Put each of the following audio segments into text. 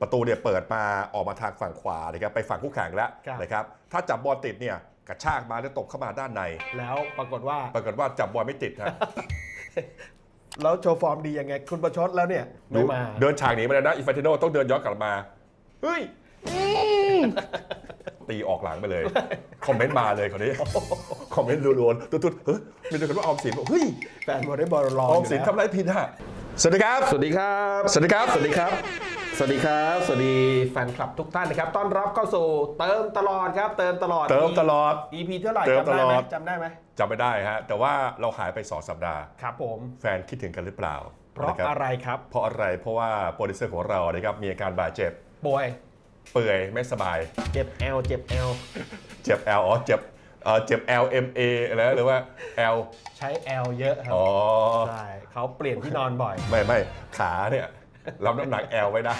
ประตูเนี่ยเปิดมาออกมาทางฝั่งขวานะครับไปฝั่งคู่แข่งแล้วครับ นะครับถ้าจับบอลติดเนี่ยกระชากมาแล้วตกเข้ามาด้านใน แล้วปรากฏว่า ปรากฏว่าจับบอลไม่ติดฮะ แล้วโชว์ฟอร์มดียังไง คุณประชดแล้วเนี่ย ไม่มา เดินฉากหนีมาแล้วนะอินฟานติโนต้องเดินย้อนกลับมา เฮ้ยอืมตีออกหลังไปเลย คอมเมนต์มาเลยคนนี้ คอมเมนต์รัวๆตุ๊ดๆเฮ้ยมีแต่คนว่าออมสินบอกเฮ้ยแฟนวอลเลย์บอลรอออมยู่สินแล้ว ทำอะไรผิดอะสวัสดีครับ สวัสดีครับ สวัสดีครับ สวัสดีครับ สวัสดีครับ สวัสดีแฟนคลับทุกท่านนะครับ ต้อนรับเข้าสู่เติมตลอดครับ เติมตลอด เติมตลอด EP เท่าไหร่เติมจำได้ไหมตลอด จำได้ไหมจำไม่ได้ฮะ แต่ว่าเราหายไป 2 สัปดาห์ ครับผม แฟนคิดถึงกันหรือเปล่าเพราะนคบอะไรครับเพราะอะไรเพราะว่าโปรดิวเซอร์ของเรานะครับมีอาการบาดเจ็บ ป่วยเปื่อยไม่สบาย เจ็บแอลเจ็บแอลเจ็บ L อ๋อเจ็บเอ่อเจ็บ L M A แล้วหรือว่า L ใช้แอลเยอะครับอ๋อ ใช่เขาเปลี่ยนที่นอนบ่อย ไม่ไม่ขาเนี่ย รับน้ำหนัก L ไม่ได้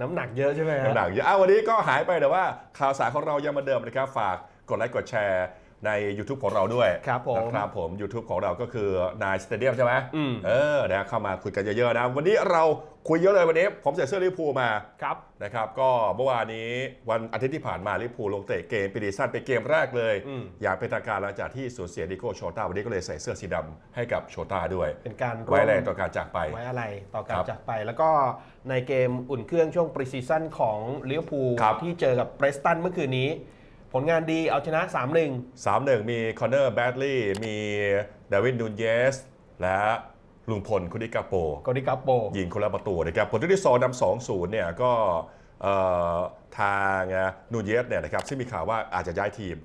น้ำหนักเยอะใช่ไหมฮะน้ำหนักเยอะอ้าววันนี้ก็หายไปแต่ว่าข่าวสารของเรายังเหมาเดิมนะครับ ฝากกดไลค์กดแชร์ ใน YouTube ของเราด้วยครับผมนะครับผม YouTube ของเราก็คือนายสเตเดียมใช่ไหมอืมเออนะเข้ามาคุยกันเยอะๆนะ วันนี้เราคุยเยอะเลยวันนี้ ผมใส่เสื้อลิเวอร์พูลมาครับนะครับ ก็เมื่อวานนี้วันอาทิตย์ที่ผ่านมาลิเวอร์พูลลงเตะเกมปีดีสั้นเป็นเกมแรกเลยอืมอย่างเป็นทางการหลังจากที่สูญเสียดิโก้โชต้าวันนี้ก็เลยใส่เสื้อสีดำให้กับโชต้าด้วย เป็นการร่วไว้มแรงต่อการจากไปไว้อะไรต่อการครับจากไป แล้วก็ในเกมอุ่นเครื่องช่วงปรีซีซั่นของลิเวอร์พูลครับที่เจอกับเบรสตันเมื่อคืนนี้ ผลงานดีเอาชนะ 3-1 3-1 มีคอนเนอร์แบดลีย์มีเดวิดนูนเยส และลุงพลคุดิกาโปโกดิกาโป ยิงคนละประตูนะครับผลที่สองนำสองศูนย์เนี่ยก็เอ่อทางนูนเยสเนี่ยนะครับซึ่งมีข่าวว่าอาจจะย้ายทีม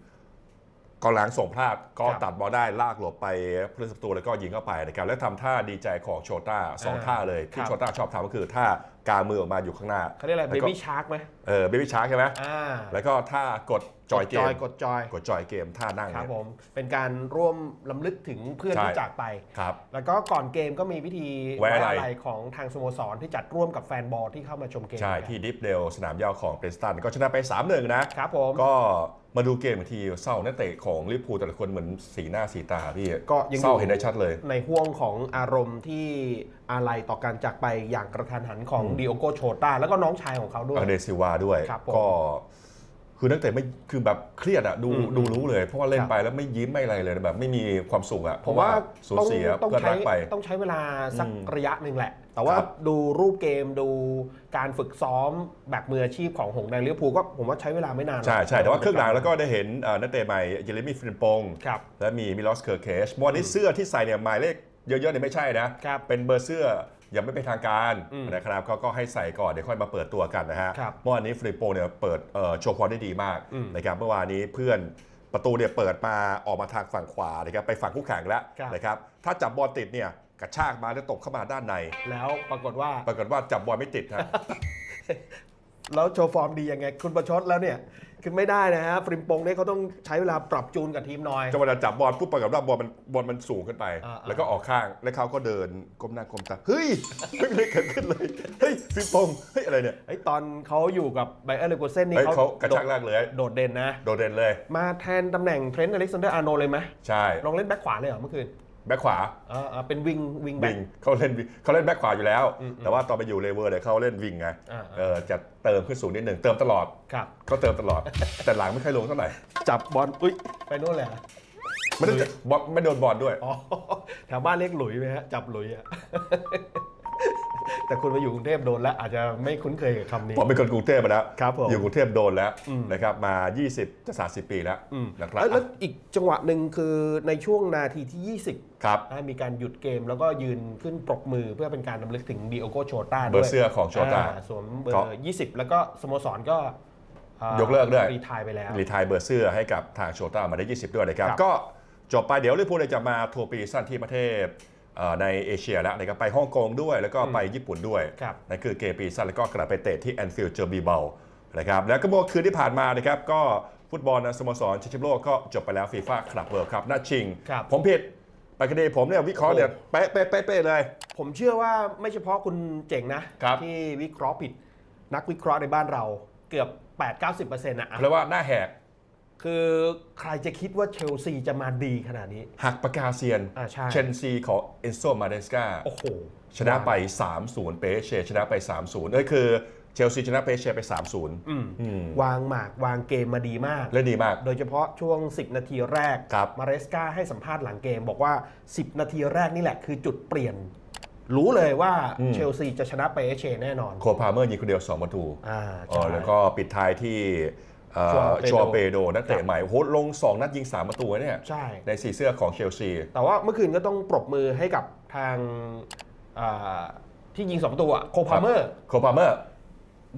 กองหลังส่งพลาดก็ครับตัดบอลได้ลากหลบไปเพื่อประตูแล้วก็ยิงเข้าไปนะครับและทำท่าดีใจของโชต้าสองอ่าท่าเลยที่ครับ โชต้าชอบทำก็คือท่า กางมือออกมาอยู่ข้างหน้าเขาเรียกอะไรแล้เบวก็บี้ชาร์กไหมเออเบบี้ชาร์กใช่ไหมอ่าแล้วก็ท่ากดจอยเกจอมยกดจอยกดจอยเกมท่านั่งครับเนี่ยผมเป็นการร่วมลำลึกถึงเพื่อนใช่ที่จากไปครับแล้วก็ก่อนเกมก็มีพิธีไว้อะไรของทางสโมสรที่จัดร่วมกับแฟนบอลที่เข้ามาชมเกมใช่ที่ดิฟเดลสนามหญ้าของเปรสตันก็ชนะไป3-1นะครับผมก็มาดูเกมอีกทีเศร้านักเตะของลิเวอร์พูลแต่ละคนเหมือนสีหน้าสีตาพี่ก็ยังเศร้าอยู่เห็นได้ชัดเลย ในห่วงของอารมณ์ที่อาลัยต่อการจากไปอย่างกระทันหันของดิโอโกโชตาแล้วก็น้องชายของเขาด้วยอเดซิลวาด้วยครับผมก็ คือนักเตะไม่คือแบบเครียดอะดูอืมดูรู้เลย เพราะว่าเล่นครับไปแล้วไม่ยิ้มไม่อะไรเลยแบบไม่มีความสุขอะเพผมราะว่าว่าสูญต้องเสียต้องเพื่อนใช้รักไปต้องใช้เวลาสักอืมระยะหนึ่งแหละ แต่ว่าครับดูรูปเกมดูการฝึกซ้อมแบบมืออาชีพของหงส์แดงลิเวอร์พูลก็ผมว่าใช้เวลาไม่นานหรอกใช่ใช่แต่ว่าครึ่งหลังแล้วก็ได้เห็นเอ่อนักเตะใหม่เยเรมีฟรินปงครับและมีมิลอสเคอร์เคชวันนี้เสื้อที่ใส่เนี่ยหมายเลข เยอะๆเนี่ยไม่ใช่นะ ครับเป็นเบอร์เสื้อยังไม่เป็นทางการอืมนะครับก็ก็ให้ใส่ก่อนเดี๋ยวค่อยมาเปิดตัวกันนะฮะครับเมื่อวานนี้ฟริปโปเนี่ยเปิดเอ่อโชว์ความได้ดีมากอืมนะครับเมื่อวานนี้เพื่อนประตูเนี่ยเปิดมาออกมาทางฝั่งขวานะครับไปฝั่งคู่แข่งแล้วครับ นะครับถ้าจับบอลติดเนี่ยกระชากมาแล้วตกเข้ามาด้านใน แล้วปรากฏว่าปรากฏว่าจับบอลไม่ติดฮะ แล้วโชว์ฟอร์มดียังไง คุณประชดแล้วเนี่ยคือไม่ได้นะฮะฟริมปงเนี่ยเขาต้องใช้เวลาปรับจูนกับทีมหน่อย จังหวะจับบอลปุ๊บปรากฏว่าบอลมันบอลมันสูงขึ้นไป อ่าๆ แล้วก็ออกข้างแล้วเขาก็เดินก้มหน้าก้มตาเฮ้ยไม่มีอะไรเกิดขึ้นเลยเฮ้ยฟริปโปงเฮ้ยอะไรเนี่ยไอ้ยตอนเขาอยู่กับไบเออร์เลโกเซนนี่เฮ้ยเขาเขากระชากแรกเลยโดดเด่นนะ โดดเด่นเลย มาแทนตำแหน่งเทรนต์อเล็กซานเดอร์อาร์โนเลยไหมใช่ ลองเล่นแบ็คขวาเลยเหรอเมื่อคืน แบ็คขวาอ่าอ่าเป็นวิงวิงแบ็วิค งเขาเล่นวิงเขาเล่นแบ็คขวาอยู่แล้ว อืมแต่ว่าตอนไปอยู่เลเวอร์เนี่ยเขาเล่นวิงไงอ่า เออจะเติมขึ้นสูงนิดหนึ่งเติมตลอดครับเขาเติมตลอด แต่หลังไม่ค่อยลงเท่าไหร่จับบอลอุ้ยไปนู่นเลยเหรอไม่ได้จะบอลไม่โดนบอลด้วย อ๋อแถวบ้านเรียกหลุยไหมฮะจับหลุยอะ แต่คุณมาอยู่กรุงเทพโดนแล้ว อาจจะไม่คุ้นเคยกับคำนี้ผมเป็นคนกรุงเทพมาแล้วครับผมอยู่กรุงเทพโดนแล้วอืมนะครับมา 20จะ30 ปีแล้วอืมนะครับเอ้ยแล้วอีกจังหวะหนึ่งคือในช่วงนาทีที่ 20ครับอ่ามีการหยุดเกมแล้วก็ยืนขึ้นปรบมือเพื่อเป็นการรำลึกถึงดิโอโกโชตาเบอร์เสื้อของโชต้าสวมเบอก็ร์ 20 แล้วก็สโมสรก็อ่ายกเลิกด้วยรีไทายไปแล้วรีไทายเบอร์เสื้อให้กับทางโชต้ามาได้ 20 ด้วยนะครับครับก็จบไปเดี๋ยวลิเวอร์พูลเนี่ยจะมาทัวร์ปีสั้นที่ประเทศเอ่อ ในเอเชียแล้วนะครับไปฮ่องกงด้วย แล้วก็ไปญี่ปุ่นด้วยครับนั่นคือเกมปีสั้นแล้วก็กลับไปเตะที่แอนฟิลด์เจอบีเบลนะครับแล้วก็เมื่อคืนที่ผ่านมานะครับก็ฟุตบอลนะสโมสรชิงแชมป์โลกก็จบไปแล้วฟีฟ่าคลับเวิลด์ครับนัดชิงครับผมผิดไปคดีผมเนี่ยวิเคราะห์เนี่ยโอ้เป๊ะเป๊ะเป๊ะเป๊ะเลย ผมเชื่อว่าไม่เฉพาะคุณเจ๋งนะครับที่วิเคราะห์ผิดนักวิเคราะห์ในบ้านเราเกือบ 8-90%นะอะเพราะว่าหน้าแหก คือใครจะคิดว่าเชลซีจะมาดีขนาดนี้ หักปากกาเซียน อ่าใช่ เชนซีของเอนโซมาเดสกาโอ้โห ชนะไป 3-0 เปเชชนะไป 3-0นั่นคือเชลซีชนะเปเช่ไป 3-0 อืมอืม วางหมากวางเกมมาดีมาก เล่นดีมาก โดยเฉพาะช่วง 10 นาทีแรก ครับ มาเรสกาให้สัมภาษณ์หลังเกม บอกว่า 10 นาทีแรกนี่แหละคือจุดเปลี่ยน รู้เลยว่าอืมเชลซีจะชนะเปเชแน่นอนโคพาเมอร์ยิงคนเดียว2ประตู อ่าอ๋อใช่แล้วก็ปิดท้ายที่เอ่อ ชัวเปโดชัวเปโดนักเตะใหม่โอ้โหลง 2 นัดยิง 3 ประตูเนี่ยใช่ในสีเสื้อของเชลซี แต่ว่าเมื่อคืนก็ต้องปรบมือให้กับทางอ่าที่ยิง 2 ตัวโคพาเมอร์โคพาเมอร์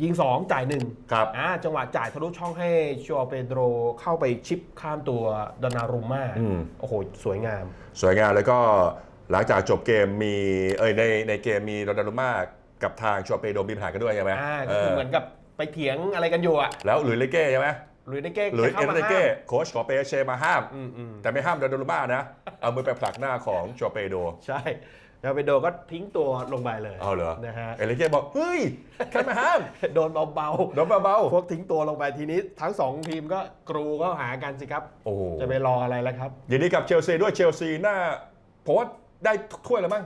ยิง 2 จ่ายหนึ่งครับอ่าจังหวะจ่ายทะลุช่องให้ชัวเปโดรเข้าไปชิปข้ามตัวดานารุม่าอืมโอ้โห สวยงาม สวยงามแล้วก็หลังจากจบเกมมีเอ้ยในในเกมมีโรนัลโดมากับทางชัวเปโดมีปัญหากันด้วยใช่ไหมอ่าก็คือเหมือนกับ ไปเถียงอะไรกันอยู่อะแล้วหลุยส์เลเก้ใช่ไหมหรือในเก้หลุยส์จะเอ็เข้านมาเลห้าเก้มโค้ชของเปเชมาห้าม อืมอืมแต่ไม่ห้ามโรนัลโดมานะ เอามือไปผลักหน้าของชัวเปโด ใช่แล้วไปโดก็ทิ้งตัวลงไปเลยเอาเหรอ นะฮะเอ็นเลเก้บอก เฮ้ย ใครมาห้ามโดนเบาโดนเบาๆพวกทิ้งตัวลงไปทีนี้ทั้งสองทีมก็กรูก็หากันสิครับ ๆโอ้โหจะไปรออะไรแล้วครับ ยินดีกับเชลซีด้วยเชลซีน่าผมว่าได้ทุกถ้วยแล้วมั้ง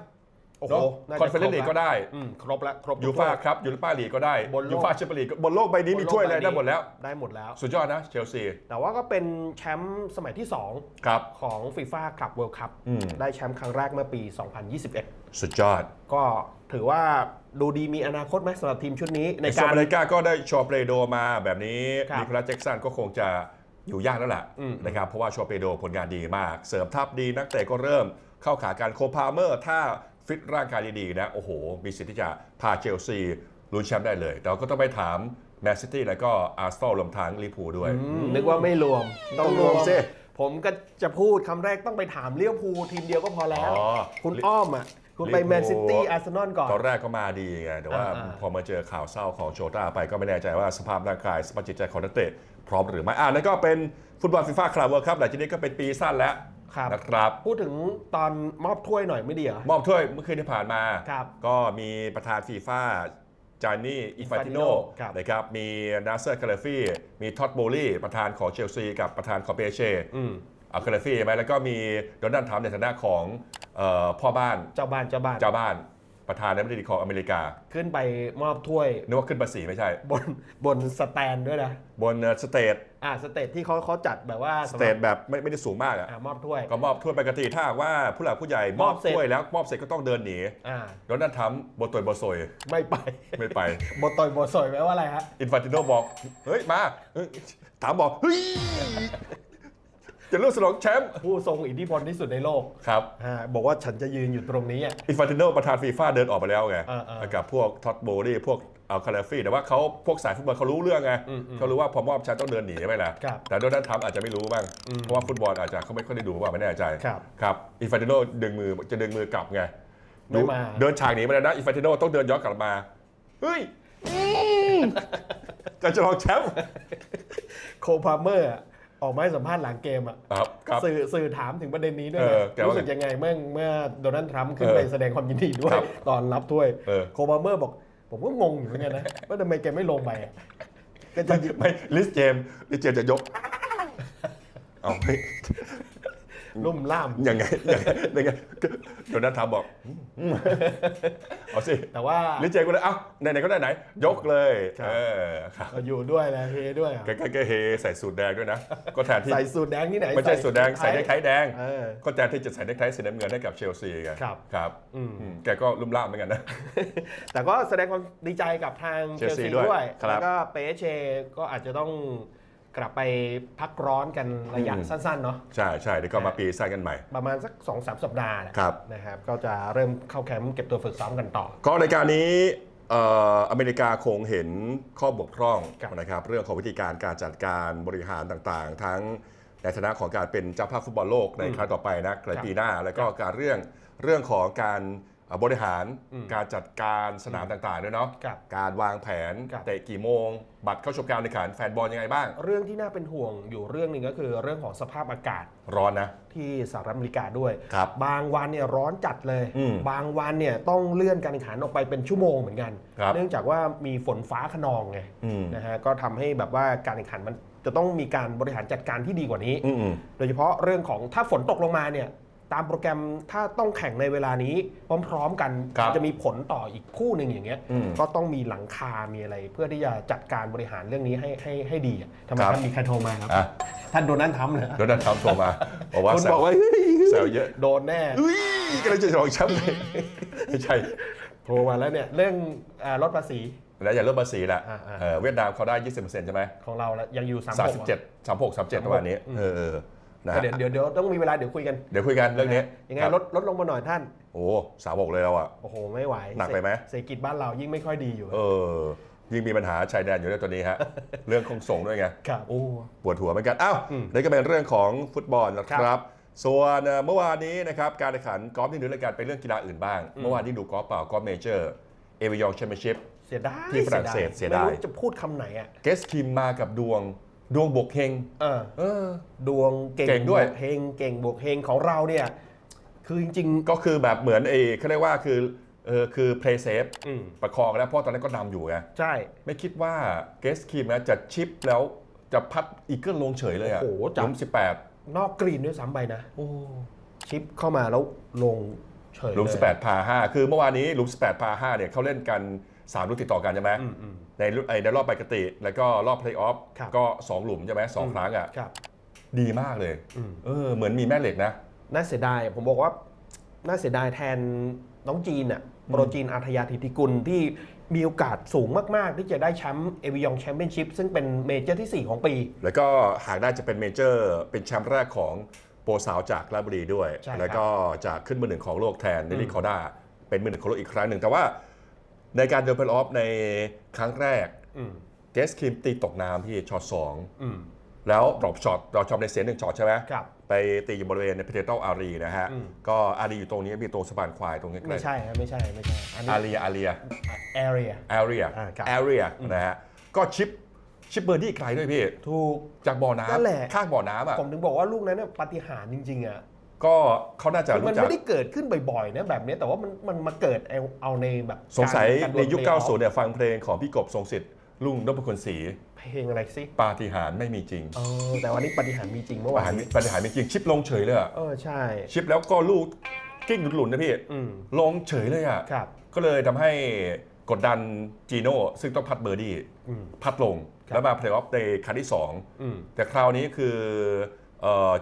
โอ้โหน่าจะคอนเฟอเรนซ์ลีกครบแล้วก็ได้อืมครบแล้วครบทุกยูฟ่าถ้วยครับยูฟ่าลีกก็ได้บนโลก ยูฟ่าแชมเปี้ยนลีกบนโลกใบนี้มีถ้วยอะไรได้หมดแล้ว ได้หมดแล้ว สุดยอดนะเชลซี แต่ว่าก็เป็นแชมป์สมัยที่ ครับ 2 ของฟีฟ่าคลับเวิลด์คัพอืม ได้แชมป์ครั้งแรกเมื่อปี 2021 สุดยอดก็ถือว่าดูดีมีอนาคตไหมสำหรับทีมชุดนี้ในในกาการ รอเมริกาก็ได้ชอเปโดมาแบบนี้ครับนิโคลัสแจ็กสันก็คงจะอยู่ยากแล้วล่ะอืม นะครับเพราะว่าชอเปโดผลงานดีมาก เสริมทัพดีนักเตะก็เริ่มเข้าขาการโคพาเมอร์ ถ้า ฟิตร่างกายดีๆนะ โอ้โห มีสิทธิ์ที่จะพาเชลซีลุ้นแชมป์ได้เลย แต่ก็ต้องไปถามแมนซิตี้แล้วก็อาร์เซนอลรวมทั้งลิเวอร์พูลด้วยอืมนึกว่าไม่รวมต้องรวมสิผมก็จะพูดคำแรกต้องไปถามเลี้ยวภูลทีมเดียวก็พอแล้ว อ๋อ คุณอ้อมอะ คุณไปลิเวอร์พูลแมนซิตี้อาร์เซนอลก่อน ตอนแรกก็มาดีไง แต่ว่าอ่าๆพอมาเจอข่าวเศร้าของโชต้าไปก็ไม่แน่ใจว่าสภาพร่างกายสภาพจิตใจของนักเตะพร้อมหรือไม่อ่านั่นก็เป็นฟุตบอลฟีฟ่าคลับเวิร์ครับหลังจากนี้ก็เป็นปีสั้นแล้ว ครับ นะครับ พูดถึงตอนมอบถ้วยหน่อยไม่ดีเหรอ มอบถ้วยเมื่อคืนที่ผ่านมา ครับก็มีประธานฟีฟ่าจานี่อิฟาติโน Infantino ครับ นะครับ มีนาเซอร์คาเลฟี่ มีท็อตโบลี่ ประธานของเชลซี กับประธานของเปเช่อืมเอาคาเลฟี่ใช่ไหมแล้วก็มีโดนัลด์ทรัมป์ในฐานะของเออพ่อบ้านเจ้าบ้านเจ้าบ้าน เจ้าบ้าน ประธานาธิบดีของอเมริกา ขึ้นไปมอบถ้วยนึกว่าขึ้นภาษีไม่ใช่ บนบนสแตนด้วยนะ บนสเตทอ่าสเตจที่เขาเขาจัดแบบว่าสสำหเตรัทแบบไม่ไม่ได้สูงมากอะอ่ามอบถ้วย ก็มอบถ้วยปกติถ้าหากว่าผู้หลักผู้ใหญ่มอบมอบเสร็จ ถ้วยแล้วมอบเสร็จก็ต้องเดินหนีอ่าโดนัลด์ทรัมป์บนตัวบนซอยไม่ไป ไม่ไป บทต่อยบทสอยแปลว่าอะไรฮะ อินฟานติโนบอก เฮ้ย มาเฮ้ยถามบอก เฮ้ย จะเลือกสนองแชมป์ผู้ทรงอิทธิพลที่สุดในโลกครับอ่าบอกว่าฉันจะยืนอยู่ตรงนี้อะ อินฟานติโนประธานฟีฟ่าเดินออกไปแล้วไงเออเออกับพวกท็อตโบลี่พวกเอาคาราฟี่แต่ว่าเขาพวกสายฟุตบอลเขารู้เรื่องไงอืมอืมเขารู้ว่าพอมอบแชมป์ต้องเดินหนีไปแหละครับแต่โดนัลด์ทรัมป์อาจจะไม่รู้บ้างอืมเพราะว่าฟุตบอลอาจจะเขาไม่ค่อยได้ดูว่าไม่แน่ใจครับ ครับอินฟานติโนดึงมือจะดึงมือกลับไงไม่มา เดินฉากหนีมาแล้วนะอินฟานติโนต้องเดินย้อนกลับมาเฮ้ยอืมจะจะลองแชมป์ โคพาเมอร์อะ ออกมาให้สัมภาษณ์หลังเกมอะครับครับ สื่อสื่อถามถึงประเด็นนี้ด้วยเอนะอแกว่ารู้สึกยังไงเมื่อเมื่อโดนัลด์ทรัมป์ขึ้นเออไปแสดงความยินดีด้วย ครับตอนรับถ้วยเออ โคพาเมอร์บอก ผมก็งงอยู่เหมือนกันนะว่าทำไมแกไม่ลงไปอะก็จะไม่ไม่ลิสเจมส์ลิสเจมส์จะยก เอาไม่ ลุ่มล่ามยังไงยังไงยังไงโดนัลด์ทรัมป์บอกอืมเอาสิแต่ว่าลิสเจมส์ก็เลยเอ้าไหนๆก็ได้ไหน ยกเลยครับเออครับก็อยู่ด้วยนะเฮด้วยอะแกก็แกเฮใส่สูทแดงด้วยนะ ก็แทนที่ใส่สูทแดงที่ไหนไม่ใช่สูทแดงใส่เนคไทแดงเออก็แทนที่จะใส่เนคไทสีน้ำเงินให้กับเชลซีไงครับครับอืมอืมแกก็ลุ่มล่ามเหมือนกันนะ แต่ก็แสดงความดีใจกับทางเชล Chelsea ซีด้วยด้วยครับแล้วก็เปเชก็อาจจะต้อง กลับไปพักร้อนกันระยะอืมสั้นๆเนาะใช่ใช่เดี๋ยวก็มาปีสร้างกันใหม่ ประมาณสัก2-3สัปดาห์นะครับนะครับ ก็จะเริ่มเข้าแคมป์เก็บตัวฝึกซ้อมกันต่อ ก็ในการนี้เอ่ออเมริกาคงเห็นข้อบกพร่องครับนะครับเรื่องของวิธีการการจัดการบริหารต่างๆ ทั้งในฐานะของการเป็นเจ้าภาพฟุตบอลโลกในครั้งต่อไปนะในปีหน้า แล้วก็การเรื่องเรื่องของการเอ่อ บริหารอืมการจัดการสนามต่างๆด้วยเนาะครับการวางแผนครับเตะกี่โมง บัตรเข้าชมการแข่งขันแฟนบอลยังไงบ้าง เรื่องที่น่าเป็นห่วงอยู่เรื่องหนึ่งก็คือเรื่องของสภาพอากาศร้อนนะที่สหรัฐอเมริกาด้วยครับบางวันเนี่ยร้อนจัดเลยอืมบางวันเนี่ยต้องเลื่อนการแข่งขันออกไปเป็นชั่วโมงเหมือนกันครับเนื่องจากว่ามีฝนฟ้าขนองไงอืมนะฮะก็ทำให้แบบว่าการแข่งขันมันจะต้องมีการบริหารจัดการที่ดีกว่านี้อืมโดยเฉพาะเรื่องของถ้าฝนตกลงมาเนี่ย ตามโปรแกรมถ้าต้องแข่งในเวลานี้พร้อม ๆ กันครับ จะมีผลต่ออีกคู่หนึ่งอย่างเงี้ยอืม ก็ต้องมีหลังคา มีอะไร เพื่อที่จะจัดการบริหารเรื่องนี้ให้ให้ให้ดีอะทำไมครับ ท่านมีใครโทรมาครับ อะท่านโดนัลด์ทรัมป์เหรอโดนัลด์ทรัมป์โทรมาบอกว่าคุณแซบวอกว่าเฮ้ยแซวเยอะโดนแน่อุ้ยกำลังจะฉลองแชมป์เลยไม่ใช่ โทรมาแล้วเนี่ยเรื่องอ่าลดภาษี แล้วอย่าเริ่มภาษีแหละอ่าอ่าเออเวียดนามเขาได้ 20%ใช่ไหมของเราแล้วยังอยู่สามสามสิบเจ็ดสามหกสามเจ็ดประมาณนี้อืมเออเออ นะฮะเดี๋ยวเดี๋ยวเดี๋ยวต้องมีเวลาเดี๋ยวคุยกันเดี๋ยวคุยกันเรื่องนี้ยังไงครับลดลดลงมาหน่อยท่าน โอ้สามหกเลยแล้วอะ โอ้โหไม่ไหวหนักไปไหม เศรษฐกิจบ้านเรายิ่งไม่ค่อยดีอยู่ เออ ยิ่งมีปัญหาชายแดนอยู่ด้วยตัวนี้ฮะ เรื่องคงส่งด้วยไง ครับโอ้ ปวดหัวเหมือนกัน อ้าวอืมนี่ก็เป็นเรื่องของฟุตบอลนะคครัรับบ ส่วนเอ่อเมื่อวานนี้นะครับการแข่งขันกอล์ฟที่เหนือรายการเป็นเรื่องกีฬาอื่นบ้างอืมเมื่อวานที่ดูกอล์ฟเปล่ากอล์ฟเมเจอร์ เอวิยองแชมเปี้ยนชิพ เสียดายที่ฝรั่งเศสเสียดาย ไม่รู้จะพูดคำไหนอะ เกสคิมมากับดวง ดวงบวกเฮงเออเออ ดวงเก่งเก่งด้วย บวกเฮงเก่งบวกเฮงของเราเนี่ย คือจริง ก็คือแบบเหมือนเอเขาเรียกว่าคือเออคือ play safe ๆอืมประคองแล้วเพราะตอนนั้นก็นำอยู่ไง ใช่ ไม่คิดว่าเกสคิมนะจะชิปแล้วจะพัดอีเกิลลงเฉยเลยอะโอ้โหหจับ ลุมสิบแปดนอกกรีนด้วยซ้ำไปนะ ชิปเข้ามาแล้วลงเฉยหลุมเย18พา5คือเมื่อวานนี้หลุม18พา5เนี่ยเขาเล่นกัน3ลูกติดต่อกันใช่ไหมอืมอืม ในรุ่นไอ้ในรอบปกติ แล้วก็รอบเพลย์ออฟครับก็ 2 หลุมใช่ไหมสองครั้งอะครับดีมากเลยอืมเออเหมือนมีแม่เหล็กนะ น่าเสียดายผมบอกว่าน่าเสียดายแทนน้องจีนอะโปรจีนอาทยาธิติกุลที่มีโอกาสสูงมาก ๆ ที่จะได้แชมป์เอวิยองแชมเปี้ยนชิพซึ่งเป็นเมเจอร์ที่ 4 ของปี แล้วก็หากได้จะเป็นเมเจอร์ เป็นแชมป์แรกของโปรสาวจากราชบุรีด้วยใช่ครับแล้วก็จะขึ้นมือหนึ่งของโลกแทนเนลลี่คอร์ด้าเป็นมือหนึ่งของโลกอีกครั้งหนึ่งแต่ว่า ในการเดินเพลย์ออฟในครั้งแรกอืมเกสคิมตีตกน้ำที่ช็อตสองอืมแล้วดรอปช็อตเราชอบในเสียหนึ่งช็อตใช่ไหมครับไปตีอยู่บริเวณในเพเทโตอารีนะฮะอืมก็อารีอยู่ตรงนี้มีตัวสะพานควายตรงนี้ไม่ใช่ครับไม่ใช่ไม่ใช่อันนี้อารีอารี area อารีอ่าครับอารีนะฮะก็ชิปชิปเบอร์ดี้ไกลด้วยพี่ ถูกจากบ่อนั่นแหละน้ำข้างบ่อน้ำอะผมถึงบอกว่าลูกนั้นเนี่ยปาฏิหาริย์จริงๆอะ ก็เขาน่าจะคือมันรู้จัก ไม่ได้เกิดขึ้นบ่อยๆนะแบบนี้แต่ว่ามันมันมาเกิดเอาเอาในแบบสงสัยการในยุค การดวล90 เนี่ยฟังเพลงของพี่กบทรงสิทธิ์ลุงนพคุณศรีเพลงอะไรสิปาฏิหาริย์ไม่มีจริงเออแต่วันนี้ปาฏิหาริย์มีจริงเมื่อานปาวฏิหาริย์ปาฏิหาริย์ไม่จริงชิปลงเฉยเลยอะเออใช่ ชิปแล้วก็ลูกกิ้งหลุนๆนะพี่ อืมลงเฉยเลยอะครับ ก็เลยทำให้กดดันจีโน่ซึ่งต้องพัดเบอร์ดี้อืม พัดลง ครับ แล้วมาเพลย์ออฟในครั้งที่อืม2แต่คราวนี้คือเอ่อ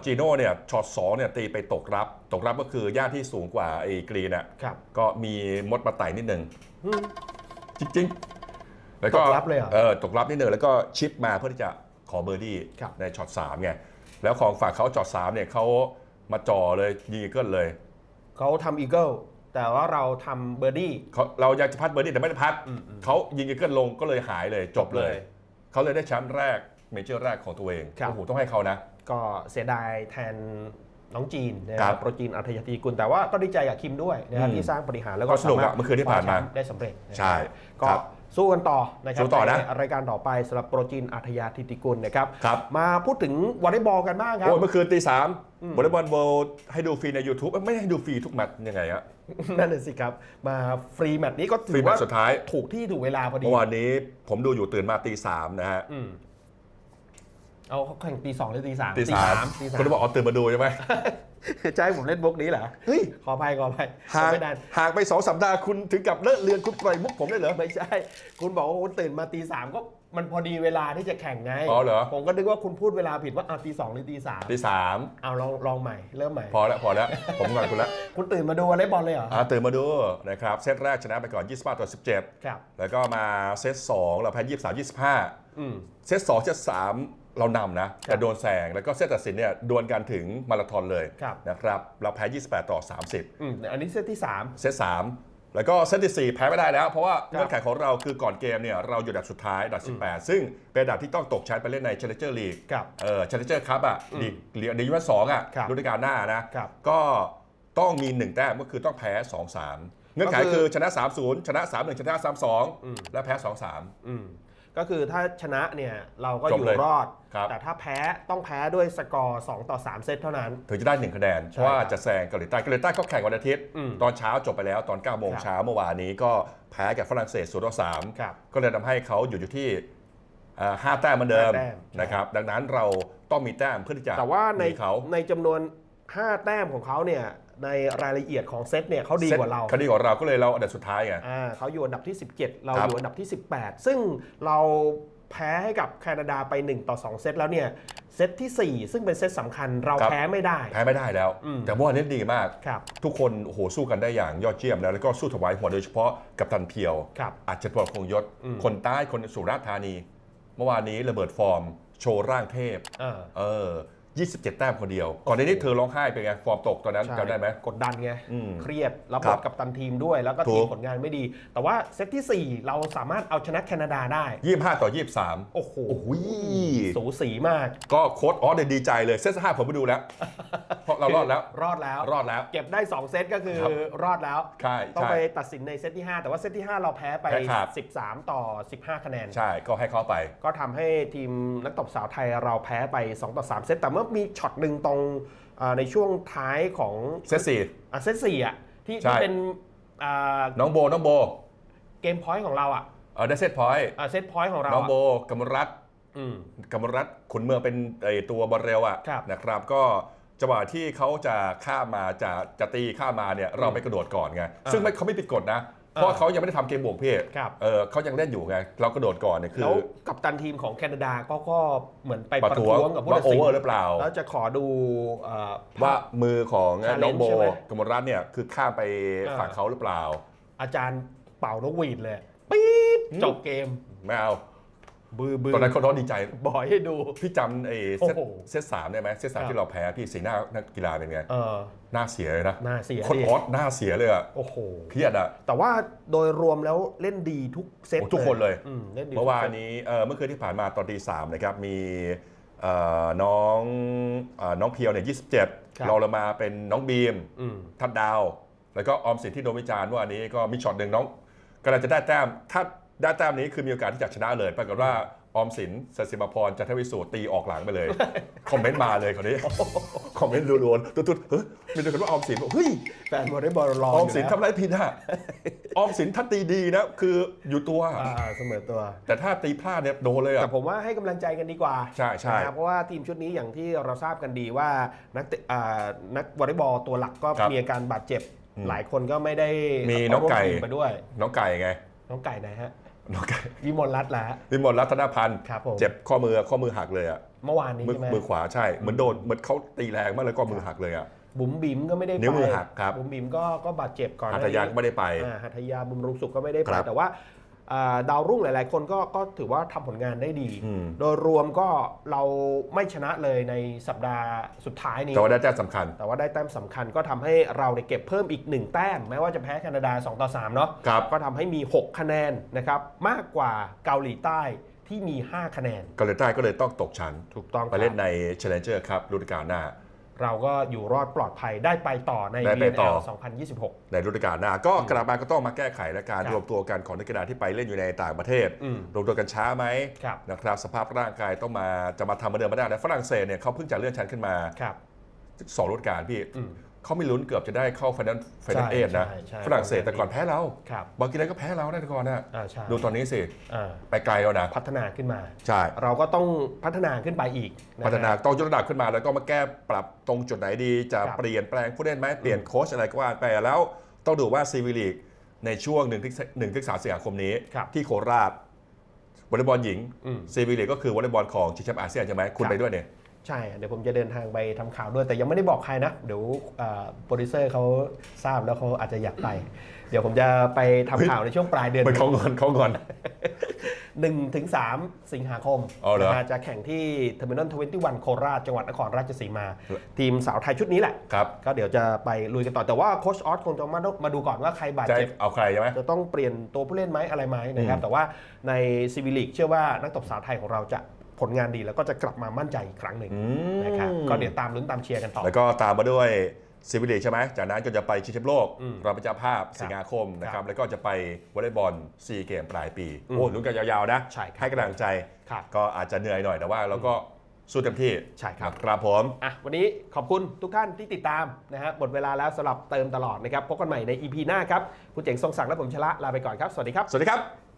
จีโน่เนี่ยช็อตสองเนี่ยตีไปตกรับ ตกรับก็คือย่าที่สูงกว่าไอ้กรีนอะครับ ก็มีมดมาไต่นิดนึงอืมจริงๆแล้วก็ตกรับเลยเหรอ เออตกรับนิดนึงแล้วก็ชิปมาเพื่อที่จะขอเบอร์ดี้ครับ ในช็อต3ไงแล้วของฝั่งเขาช็อต3เนี่ยเขามาจ่อเลยยิงอีเกิลเลยเขาทำอีเกิลแต่ว่าเราทำเบอร์ดี้ เขาเราอยากจะพัดเบอร์ดี้แต่ไม่ได้พัดอืมอืมเขายิงอีเกิลลงก็เลยหายเลยจบเลยจบเลย เขาเลยได้แชมป์แรกเมเจอร์แรกของตัวเองครับ โอ้โหต้องให้เขานะ ก็เสียดายแทนน้องจีนนะคครัรับบโปรจีนอัธยาธิกุลแต่ว่าก็ดีใจกับคิมด้วยนะครับอืมที่สร้างปฏิหารย์แล้วก็ก็สนุกอะสามารถเมื่อคืนที่ผ่านมาคว้แชป์ได้สำเร็จนะครับใช่ก็ครับสู้กันต่อนะครัสู้ต่อนะในรายการต่อไปสำหรับโปรจีนอัธยาธิติกุลนะครับครับมาพูดถึงวอลเลย์บอลกันบ้างครับโอ้ยเมื่อคืนตีสามอืมวอลเลย์บอลโวลให้ดูฟรีใน YouTube เอ้ยไม่ให้ดูฟรีทุกแมตช์ยังไงฮะนั่นน่ะสิครับ มาฟรีแมตช์นี้ก็ฟรีถือแมตว่าช์สุดท้ายถูกที่ถูกเวลาพอดีเมื่อวานนี้ผมดูอยู่ตื่นมาตีสามนะฮะอืม เอาเขาแข่งตีสองหรือตีสามตีสามตีสามคนที่บอกอ๋อตื่นมาดูใช่ไหมจะให้ผมเล่นบุกนี้เหรอเฮ้ยขออภัยขออภัยห่างไม่นานห่างไปสองสัปดาห์คุณถึงกับเลิกเรียนคุณปล่อยมุกผมได้เหรอไม่ใช่ คุณบอกว่าคุณตื่นมาตีสามก็มันพอดีเวลาที่จะแข่งไงอ๋อเหรอผมก็นึกว่าคุณพูดเวลาผิดว่าอะตีสองหรือตีสามตีสามเอาลองลองใหม่เริ่มใหม่พอแล้วพอแล้วผมงอนคุณแล้วคุณตื่นมาดูวอลเลย์บอลเลยเหรออ่าตื่นมาดูนะครับเซตแรกชนะไปก่อน 25ต่อ17ครับแล้วก็มาเซต2เราแพ้23 25อืมเซต2เซต3 เรานำนะ แต่โดนแซงแล้วก็เซตตัดสินเนี่ยดวลกันถึงมาราธอนเลยครับ นะครับเราแพ้ 28 ต่ออืมอันนี้เซตที่สาม30เซต3แล้วก็เซตที่4แพ้ไม่ได้แล้ว เพราะว่าครับเงื่อนไขของเราคือก่อนเกมเนี่ยเราอยู่อันดับสุดท้ายอันดับ 18 ซึ่งเป็นอันดับที่ต้องตกชั้นไปเล่นใน Challenger League ครับเออ Challenger Cup อะอืมลีกลีกในยุคสองอะครับฤดูกาลหน้านะครับ ก็ต้องมี 1 แต้มก็คือต้องแพ้ 2-3 เงื่อนไขก็คือคือชนะ 3-0 ชนะ 3-1 ชนะอืม3-2 และแพ้ 2-3 อืม ก็คือถ้าชนะเนี่ยเราก็จอบยู่เลยรอด ครับ แต่ถ้าแพ้ต้องแพ้ด้วยสกอร์ 2 ต่อ 3 เซตเท่านั้น ถึงจะได้1คะแนนเพใช่ราะว่าครับจะแซงเกาหลีใต้เกาหลีใต้ก็แข่งวันอาทิตย์ อืมตอนเช้าจบไปแล้วตอน9โมงครับเช้าเมื่อวานนี้ก็แพ้กับฝรั่งเศส0ต่อ3ครับก็เลยทำให้เขาอยู่อยู่ที่อ่าห้าแต้มเหมือนเดิมห้าแต้มใช่นะครับดังนั้นเราต้องมีแต้มเพื่อที่จะแต่ว่าในหเขา ในจำนวน 5 แต้มของเขาเนี่ย ในรายละเอียดของเซตเนี่ยเขาดีกว่าเราเขาดีกว่าเราก็เลยเราอันดับสุดท้ายไงอ่าเขาอยู่อันดับที่ 17 เราครับอยู่อันดับที่ 18 ซึ่งเราแพ้ให้กับแคนาดาไป 1 ต่อ 2 เซตแล้วเนี่ยเซตที่ 4 ซึ่งเป็นเซตสำคัญเราแพ้ไม่ได้ แพ้ไม่ได้แล้วอืมแต่เมื่อวานนี้ดีมากครับทุกคนโอ้โหสู้กันได้อย่างยอดเยี่ยมนะแล้วก็สู้ถวายหัวโดยเฉพาะกับตันเพียวครับอาจจะปลอดคงยศอืมคนใต้คนสุราษฎร์ธานี เมื่อวานนี้ระเบิดฟอร์ม โชว์ร่างเทพอ่าเออ 27 แต้มคนเดียว ก่อนในนี้เธอร้องไห้เป็นไง ฟอร์มตกตอนนั้นใช่จำได้ไหม กดดันไง อืมเครียดแล้วครับบทกับตันทีมด้วย แล้วก็ถูทีก มผลงานไม่ดี แต่ว่าเซตที่ 4 เราสามารถเอาชนะแคนาดาได้ 25 ต่อ 23 โอ้โหโอ้โหสูสีมากก็โค้ดออสเนี่ยดีใจเลย เซตห้าผมไปดูแล้ว เพราะเรารอดแล้ว รอดแล้ว รอดแล้ว เก็บได้ 2 เซตก็คือครับรอดแล้ว ใช่ต้องใช่ไปตัดสินในเซตที่ 5 แต่ว่าเซตที่ 5 เราแพ้ไป แพ้ขาด 13 ต่อ 15 คะแนน ใช่ก็ให้เขาไป ก็ทำให้ทีมนักตบสาวไทยเราแพ้ไป 2 ต่อ 3 เซตแต่เมื่อมีช็อตหนึ่งตรงอ่าในช่วงท้ายของเซตสี่อะเซตสี่อะที่ใช่ที่เป็นอ่าน้องโบน้องโบ เกมพอยต์ของเราอะเออได้เซตพอยต์อะเซตพอยต์ของเราน้องอะโบกมลรัตน์อืมกมลรัตน์ขุนเมืองเป็นไอตัวบอลเร็วอะครับนะครับก็จังหวะที่เขาจะข้ามมาจะจะตีข้ามมาเนี่ยเราไปกระโดดก่อนไงอ่าซึ่งไม่เขาไม่ผิดกฎนะ เพราะอ่าเขายังไม่ได้ทำเกมบวกพี่ครับ เออเขายังเล่นอยู่ไง เรากระโดดก่อนเนี่ยคือแล้วกับตันทีมของแคนาดาก็ก็เหมือนไปประประท้วงท้วงกับผู้ว่าตัดโอสินเวอร์หรือเปล่า แล้วจะขอดูเอ่อภาว่าพมือของ Challenge น้องโบใช่ไหมกมลรัตน์เนี่ยคือข้ามไปอ่าฝั่งเขาหรือเปล่า อาจารย์เป่านกหวีดเลยปี๊ดอืมจบเกม ไม่เอา บือบือตอนนั้นเขาน้องดีใจบอยให้ดู พี่จำไอ้เซตโอ้โหเซตสามได้ไหมเซตสามครับ ที่เราแพ้พี่สีหน้านักกีฬาเป็นไงเออ หน้าเสียเลยนะน่าเสียโคนดิออสหน้าเสียเลยอะโอ้โห เครียดอะ แต่ว่าโดยรวมแล้วเล่นดีทุกเซตโอ้ทุกคนเลย อืมเล่นดีเมื่อวานทุกซตนี้เอ่อเมื่อคืนที่ผ่านมาตอนตีสามนะครับมีเอ่อน้องเอ่อน้องเพียวเนี่ยยี่สิบเจ็ดครับเราลงมาเป็นน้องบีม อืม ทัดดาว แล้วก็ออมสินที่โดนวิจารณ์ว่าอันนี้ก็มีช็อตหนึ่งน้องกำลังจะได้แต้มถ้า ได้แต้มนี้คือมีโอกาสที่จะชนะเลยปรากฏว่าออมสินสศิมาพรจันทวิสูตรตีออกหลังไปเลย คอมเมนต์มาเลยคนนี้ คอมเมนต์รัวๆตุ๊ดๆเฮ้ยมีแต่คนว่าออมสินบอกเฮ้ยแฟนวอลเลย์บอลรอออมยู่สินแล้วทำอะไรผิดอะออมสินถ้าตีดีนะคืออยู่ตัว อ่าเสมอตัว แต่ถ้าตีพลาดเนี่ยโดนเลยอะ แต่ผมว่าให้กำลังใจกันดีกว่าใช่ใช่ นะครับเพราะว่าทีมชุดนี้อย่างที่เราทราบกันดีว่านักเตะอ่านักวอลเลย์บอลตัวหลักก็ครับมีอาการบาดเจ็บอืมหลายคนก็ไม่ได้มีน้องไก่ ร่วมทีมไปด้วย น้องไก่ไง น้องไก่ไหนฮะ น้องไก่วิมลรัตน์ละ วิมลรัตนพันธ์ครับผม เจ็บข้อมือข้อมือหักเลยอะเมื่อวานนี้มือใช่ไหมมือขวาใช่เหมือนโดนเหมือนเขาตีแรงมากเลยก็มือหักเลยอะบุ๋มบิ๋มก็ไม่ได้ไปนิ้วมือหักครับ บุ๋มบิ๋มก็ก็บาดเจ็บก่อนหัตถยาก็ไม่ได้ไป อ่าหัตถยาบุญรุงสุขก็ไม่ได้ไปครับแต่ว่าอ่า ดาวรุ่งหลาย ๆ คนก็ก็ถือว่าทำผลงานได้ดี อืม โดยรวมก็เราไม่ชนะเลยในสัปดาห์สุดท้ายนี้ แต่ว่าได้แต้มสำคัญ แต่ว่าได้แต้มสำคัญก็ทำให้เราเนี่ยเก็บเพิ่มอีก 1 แต้ม แม้ว่าจะแพ้แคนาดา 2 ต่อ 3 เนาะครับ ก็ทำให้มี 6 คะแนนนะครับ มากกว่าเกาหลีใต้ที่มี 5 คะแนน เกาหลีใต้ก็เลยต้องตกชั้น ถูกต้องไปเล่นครับใน Challenger ครับฤดูกาลหน้า เราก็อยู่รอดปลอดภัยได้ไปต่อใน ได้ไปต่อ VNL 2026 ในฤดูกาลหน้าก็กลับมาก็ต้องมาแก้ไขและการครับรวมตัวกันของนักกีฬาที่ไปเล่นอยู่ในต่างประเทศ อืมรวมตัวกันช้าไหมครับ นะครับสภาพร่างกายต้องมาจะมาทำมาเดิมไม่ได้แล้วฝรั่งเศสเนี่ยเขาเพิ่งจะเลื่อนชั้นขึ้นมาครับ สองฤดูกาลพี่อืม เขาไม่ลุ้นเกือบจะได้เข้าไฟนอลไฟนอลใช่เอนะ ใช่ใช่ฝรั่งเศสแต่ก่อนแพ้เราครับบางกีฬาก็แพ้เราได้แต่ก่อนนะอ่าใช่ ดูตอนนี้สิ อ่าไปไกลแล้วนะ พัฒนาขึ้นมา ใช่ เราก็ต้องพัฒนาขึ้นไปอีกะพัฒนาฮะต้องยกระดับขึ้นมาแล้วก็มาแก้ปรับตรงจุดไหนดี จะครับ เปลี่ยนแปลงผู้เล่นไหมเปลี่ยนโค้ชอะไรก็ว่าไปแล้ว ต้องดูว่าซีวิลีกในช่วง1นึ่งหนึ่งถึงสามสิงหาคมนี้ ครับ ที่โคราชวอลเลย์บอลหญิงอืม ซีวิลีกก็คือวอลเลย์บอลของชิงแชมป์อาเซียนใช่ไหมคุณครับ ไปด้วยเนี่ย ใช่ เดี๋ยวผมจะเดินทางไปทำข่าวด้วย แต่ยังไม่ได้บอกใครนะ เดี๋ยวอ่าโปรดิวเซอร์เขาทราบแล้วเขาอาจจะอยากไป เดี๋ยวผมจะไปทำข่าวในช่วงปลายเดือนมันเขางอนเขางอนหนึ่งถึงสามสิงหาคมอ๋อเหรอนะฮะจะแข่งที่เทอร์มินอลทเวนตี้วันโคราชจังหวัดนครราชสีมา ทีมสาวไทยชุดนี้แหละครับก็เดี๋ยวจะไปลุยกันต่อ แต่ว่าโค้ชออสคงจะมาดูมาดูก่อนว่าใครบาดจะเจ็บเอาใครใช่ไหมจะต้องเปลี่ยนตัวผู้เล่นไหมอะไรไหมนะครับอืมแต่ว่าในซีวิลิกเชื่อว่านักตบสาวไทยของเราจะ ผลงานดีแล้วก็จะกลับมามั่นใจอีกครั้งหนึ่งอืมนะครับก็เดี๋ยวตามลุ้นตามเชียร์กันต่อ แล้วก็ตามมาด้วยซีวิลีกใช่ไหมจากนั้นก็จะไปชิงแชมป์โลกอืมเราเป็นเจ้าภาพสิงหาคมนะคครัรับบแล้วก็จะไปวอลเลย์บอลซีเกมปลายปีอืมโอ้ลุ้นกันยาวๆนะใช่ครับให้กำลังใจครับก็อาจจะเหนื่อยหน่อยแต่ว่าเราก็สู้เต็มที่ใช่ครับครับผมอะวันนี้ขอบคุณทุกท่านที่ติดตามนะฮะหมดเวลาแล้วสำหรับเติมตลอดนะครับพบกันใหม่ใน EP หน้าครับ คุณเจ๋งทรงศักดิ์และผมชละลาไปก่อนครับ สวัสดีครับ สวัสดีครับ